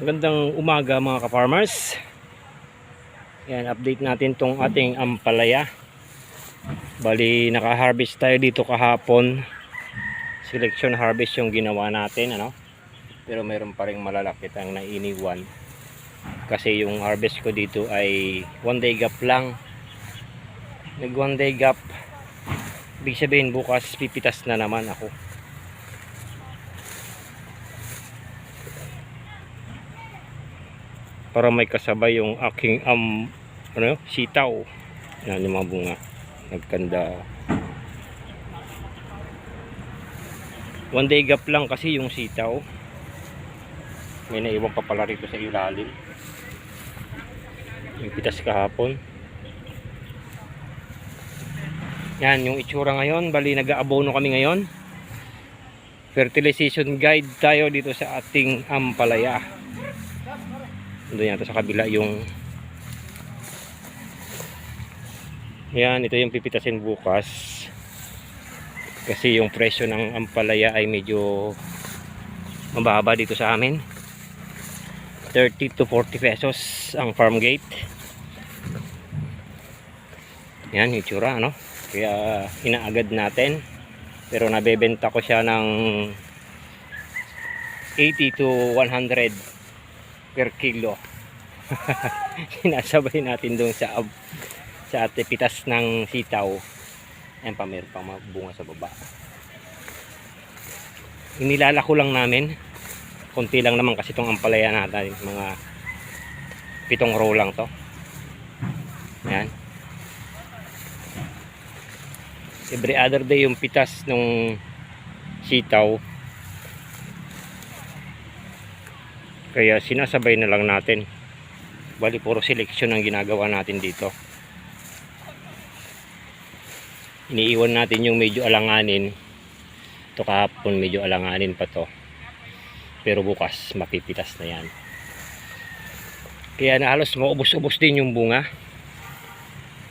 Magandang umaga mga ka-farmers. Yan, update natin tong ating ampalaya. Bali, naka-harvest tayo dito kahapon. Selection harvest yung ginawa natin, ano? Pero mayroon pa rin malalakit ang nainiwan. Kasi yung harvest ko dito ay one day gap lang. Nag one day gap. Ibig sabihin bukas pipitas na naman ako. Para may kasabay yung aking um, ano, sitaw. Yan yung mga bunga. Nagkanda. One day gap lang kasi yung sitaw. May naiwan pa pala rito sa ilalim. Yung pitas kahapon. Yan yung itsura ngayon. Bali nag-aabono kami ngayon. Fertilization guide tayo dito sa ating ampalaya. Doon yata sa kabila yung Yan, ito yung pipitasin bukas. Kasi yung presyo ng ampalaya ay medyo mababa dito sa amin. 30 to 40 pesos ang farm gate. Yan, yung tsura, ano? Kaya inaagad natin. Pero nabebenta ko siya ng 80 to 100 per kilo. Sinasabay natin doon sa sa pitas ng sitaw. Ayan pa, meron pang bunga sa baba. Inilalako lang namin. Konti lang naman kasi itong ampalaya natin. Mga pitong row lang to. Ayan. Every other day yung pitas nung sitaw Kaya sinasabay na lang natin. Bali puro seleksyon ang ginagawa natin dito. Iniiwan natin yung medyo alanganin. Ito kahapon medyo alanganin pa to. Pero bukas mapipitas na yan. Kaya na halos maubos-ubos din yung bunga.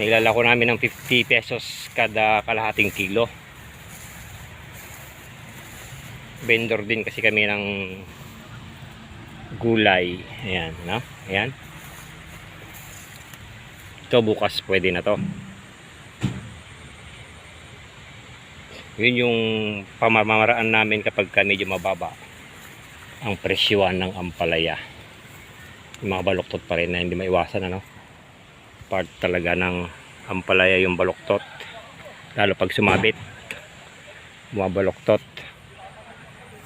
Nilalako namin ng 50 pesos kada kalahating kilo. Vendor din kasi kami ng gulay. Ayan, no? Ayan. Ito bukas pwede na to. Yun yung pamamaraan namin kapag ka medyo mababa ang presyuan ng ampalaya. Yung mga baluktot pa rin na hindi maiwasan ano. Part talaga ng ampalaya yung baluktot. Lalo pag sumabit. Bumabaluktot.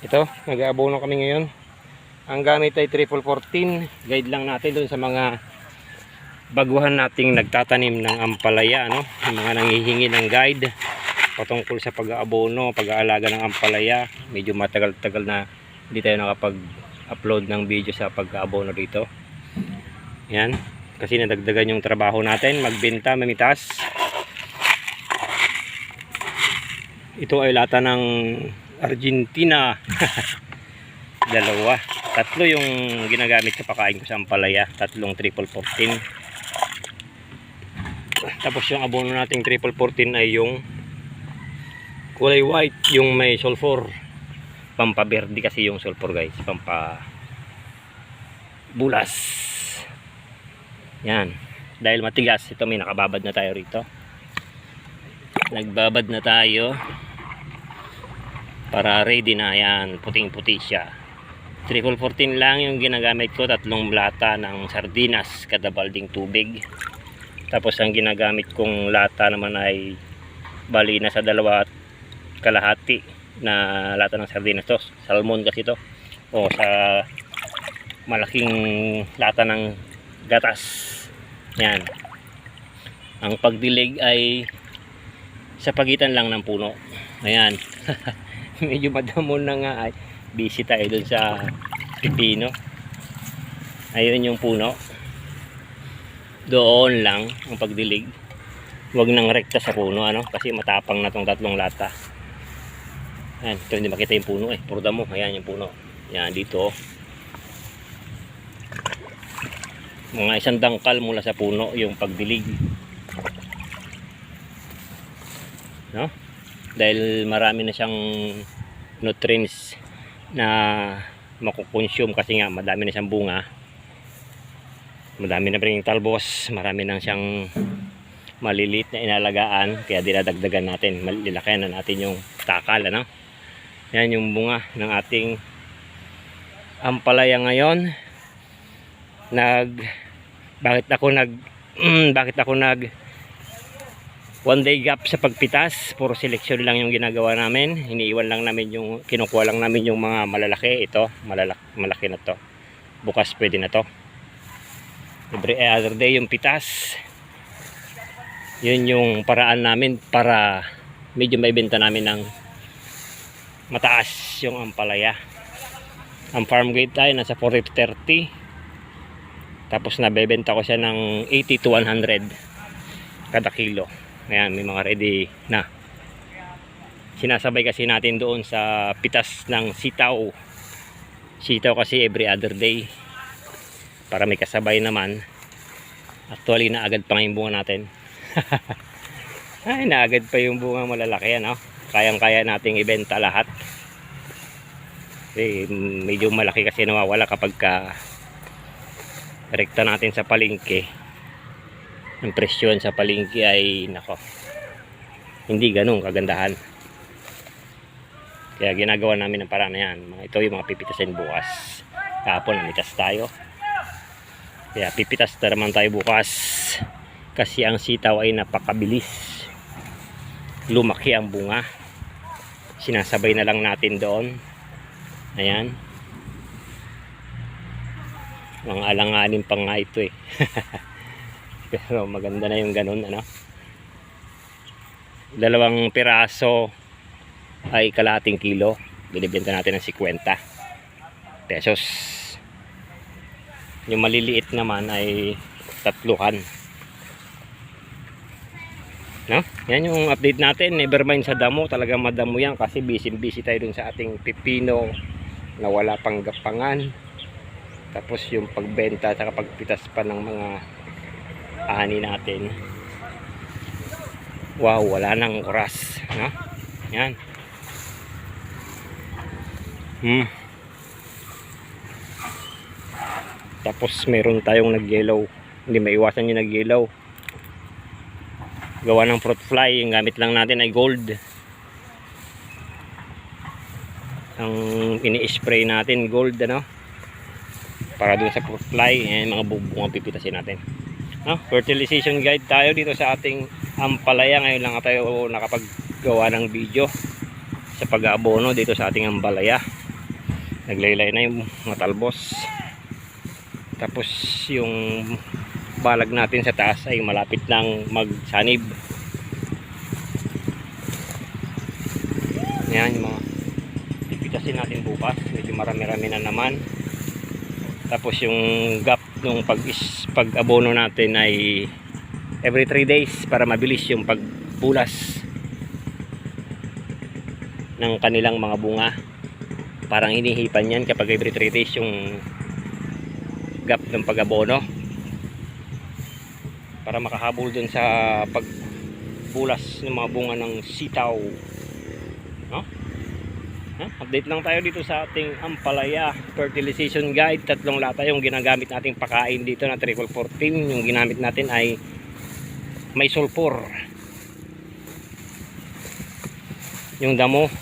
Ito, nag-aabono kami ngayon. Ang gamit ay triple 14. Guide lang natin doon sa mga baguhan nating nagtatanim ng ampalaya. No? Yung mga nangihingi ng guide patungkol sa pag-aabono, pag-aalaga ng ampalaya. Medyo matagal-tagal na hindi tayo nakapag-upload ng video sa pag-aabono dito. Yan. Kasi nadagdagan yung trabaho natin. Magbenta, mamitas. Ito ay lata ng Argentina. Dalawa. Tatlo yung ginagamit sa pakain ko sa ampalaya. Tatlong triple 14. Tapos yung abono nating triple 14 ay yung kulay white. Yung may sulfur. Pampaberde kasi yung sulfur guys. Pampa bulas. Yan. Dahil matigas, ito may nakababad na tayo rito. Nagbabad na tayo. Para ready na yan. Puting-puti siya. Triple 14 lang yung ginagamit ko. Tatlong lata ng sardinas kada balding tubig. Tapos ang ginagamit kong lata naman ay bali na sa dalawa at kalahati na lata ng sardinas to. Salmon kasi to. O sa malaking lata ng gatas. Yan. Ang pagdilig ay sa pagitan lang ng puno. Ayan. Medyo madamon na nga ay busy tayo dun sa pipino. Ayun yung puno. Doon lang ang pagdilig. Huwag nang rekta sa puno ano kasi matapang na tong tatlong lata. Ayan, ito hindi makita yung puno eh. Puro damo. Ayan yung puno. Yan dito. Mga isang dangkal mula sa puno yung pagdilig. No? Dahil marami na siyang nutrients na makukonsume kasi nga madami na siyang bunga. Madami na rin talbos marami na siyang maliliit na inalagaan kaya dinadagdagan natin. Malilakayan na natin yung takal ano? Yan yung bunga ng ating ampalaya ngayon. Nag bakit ako nag bakit ako nag one day gap sa pagpitas puro seleksyon lang yung ginagawa namin. Iniiwan lang namin yung kinukuha lang namin yung mga malalaki. Ito malalaki, malaki na to. Bukas pwede na to. Every other day yung pitas. Yun yung paraan namin para medyo may benta namin ng mataas yung ampalaya. Ang farm gate tayo nasa 40 to 30 tapos nabebenta ko siya ng 80 to 100 kada kilo ayan may mga ready na. Sinasabay kasi natin doon sa pitas ng sitaw. Sitaw kasi every other day. Para may kasabay naman. Actually na agad pa nga yung bunga natin. Ay naagad pa yung bunga malalaki ano? Kayang kaya nating ibenta lahat. Kasi medyo malaki kasi nawawala kapag ka rekta natin sa palengke ang presyon sa palengke ay nako hindi ganun kagandahan. Kaya ginagawa namin ng paraan na yan. Ito yung mga pipitasin bukas. Kahapon namitas tayo. Kaya pipitas na naman tayo bukas. Kasi ang sitaw ay napakabilis. Lumaki ang bunga. Sinasabay na lang natin doon. Ayan. Mga alanganin pa nga ito eh pero maganda na yung ganun ano? Dalawang piraso ay kalating kilo. Binibenta natin ng 50 pesos. Yung maliliit naman ay tatluhan. No? yan yung update natin. Nevermind sa damo. Talagang madamo yan kasi busy busy tayo dun sa ating pipino na wala pang gapangan. Tapos yung pagbenta at pagpitas pa ng mga ani natin. Wow wala nang oras no? yan. Hmm. tapos meron tayong nag-yellow. Hindi maiwasan yung nag-yellow. Gawa ng fruit fly yung gamit lang natin ay gold. Ang ini-spray natin gold ano? Para dun sa fruit fly eh, mga bubunga pipitasin natin no? fertilization guide tayo dito sa ating ampalaya. Ngayon lang tayo nakapaggawa ng video sa pag-aabono dito sa ating ampalaya. Naglaylay na yung mga talbos tapos yung balag natin sa taas ay malapit lang magsanib. Yan yung mga pipitasin natin bukas. Medyo marami-rami na naman. Tapos yung gap nung pag, pag natin ay every 3 days para mabilis yung pagbulas ng kanilang mga bunga parang hinihipan yan kapag every 3 days yung gap ng pag-abono para makahabol dun sa pagbulas ng mga bunga ng sitaw? Update lang tayo dito sa ating ampalaya fertilization guide. Tatlong lata yung ginagamit nating pakain dito na triple 14 yung ginamit natin ay may sulfur. Yung damo.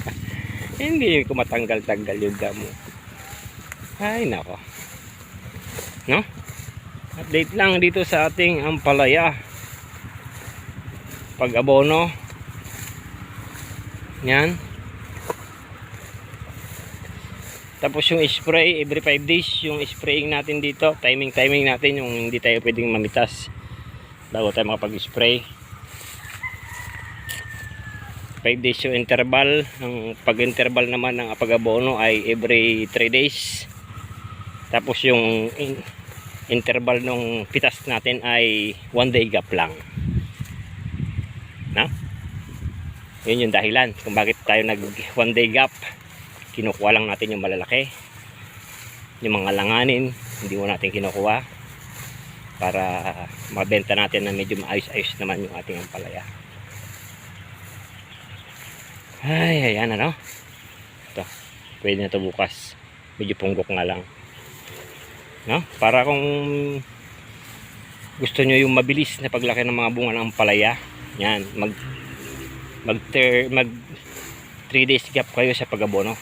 Hindi ko matanggal-tanggal yung damo. Ay nako. No? Update lang dito sa ating ampalaya pag abono yan tapos yung spray every 5 days yung spraying natin dito timing timing natin yung hindi tayo pwedeng mamitas bago tayo makapag spray 5 days yung interval ang pag interval naman ng pag abono ay every 3 days tapos yung in, interval nung pitas natin ay one day gap lang. No? Yun yung dahilan kung bakit tayo nag one day gap. Kinukuha lang natin yung malalaki. Yung mga langanin, hindi mo natin kinukuha para mabenta natin na medyo maayos-ayos naman yung ating ampalaya. Ay, ayan ano. Ito, pwede na to bukas. medyo punggok nga lang no? para kung gusto nyo yung mabilis na paglaki ng mga bunga ng palaya yan mag mag 3 days gap kayo sa pag-abono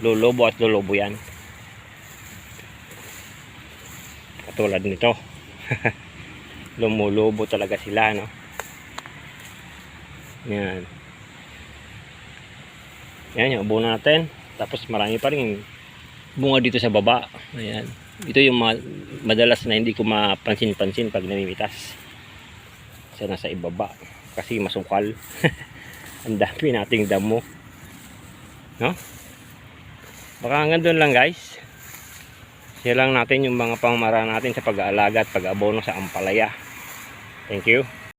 lolobo at lolobo yan. Katulad nito. Lumulobo talaga sila no? Yan. Yan yung abono natin. Tapos marami pa rin bunga dito sa baba. Ayan. Ito yung madalas na hindi ko mapansin-pansin pag namimitas. Sa nasa ibaba. Kasi masukal. Ang dami nating damo. No baka hanggang doon lang guys. Share lang natin yung mga pangmara natin sa pag-aalaga at pag-abono sa ampalaya. Thank you